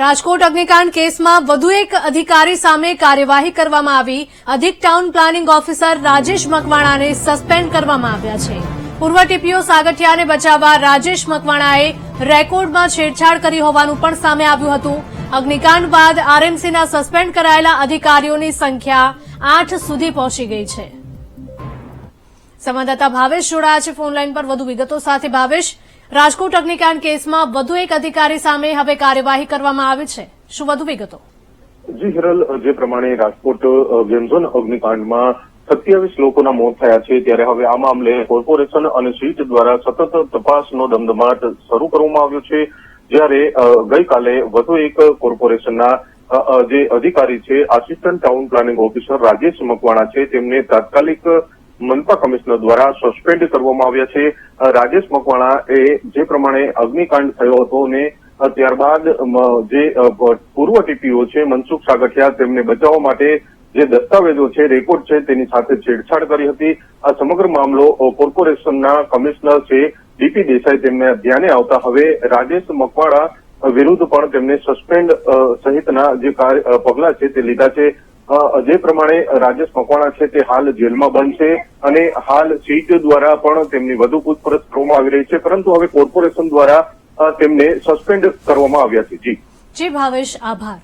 રાજકોટ અગ્નિકાંડ કેસમાં વધુ એક અધિકારી સામે કાર્યવાહી કરવામાં આવી. અધિક ટાઉન પ્લાનિંગ ઓફિસર રાજેશ મકવાણાને સસ્પેન્ડ કરવામાં આવ્યા છે. પૂર્વ ટીપીઓ સાગઠિયાને બચાવવા રાજેશ મકવાણાએ રેકોર્ડમાં છેડછાડ કરી હોવાનું પણ સામે આવ્યું હતું. અગ્નિકાંડ બાદ આરએમસીના સસ્પેન્ડ કરાયેલા અધિકારીઓની સંખ્યા આઠ સુધી પહોંચી ગઈ છે. સંવાદદાતા ભાવેશ જોડાયા છે. ફોનલાઈન પર વધુ વિગતો સાથે ભાવેશ રાજકોટ અગ્નિકાંડ કેસમાં વધુ એક અધિકારી સામે હવે કાર્યવાહી કરવામાં આવી છે. શું વધુ વિગતો? જી હિરલ જે પ્રમાણે રાજકોટ અ, અગ્નિકાંડમાં સત્યાવીસ લોકોના મોત થયા છે. ત્યારે હવે આ મામલે કોર્પોરેશન અને સીટ દ્વારા સતત તપાસનો ધમધમાટ શરૂ કરવામાં આવ્યો છે. જ્યારે ગઈકાલે વધુ એક કોર્પોરેશનના જે અધિકારી છે assistant town planning officer Rajesh Makwana છે. તેમને તાત્કાલિક મનપા કમિશનર દ્વારા સસ્પેન્ડ કરવામાં આવ્યા છે. રાજેશ મકવાણા એ જે પ્રમાણે અગ્નિકાંડ થયો હતો ને ત્યારબાદ જે પૂર્વ ટીપીઓ છે, મનસુખ સાગઠિયા, તેમને બચાવવા માટે જે દસ્તાવેજો છે, રેકોર્ડ છે, તેની સાથે છેડછાડ કરી હતી. આ સમગ્ર મામલો કોર્પોરેશનના કમિશનર છે, ડીપી દેસાઈ તેમને ધ્યાને આવતા હવે રાજેશ મકવાણા વિરુદ્ધ પણ તેમને સસ્પેન્ડ સહિતના જે પગલાં છે તે લીધા છે. જે પ્રમાણે રાજેશ મકવાણા છે તે હાલ જેલમાં બંધ છે અને હાલ સીટ દ્વારા પણ તેમની વધુ પૂછપરછ કરવામાં આવી રહી છે. પરંતુ હવે કોર્પોરેશન દ્વારા તેમને સસ્પેન્ડ કરવામાં આવ્યા છે. જી. જી ભાવેશ, આભાર.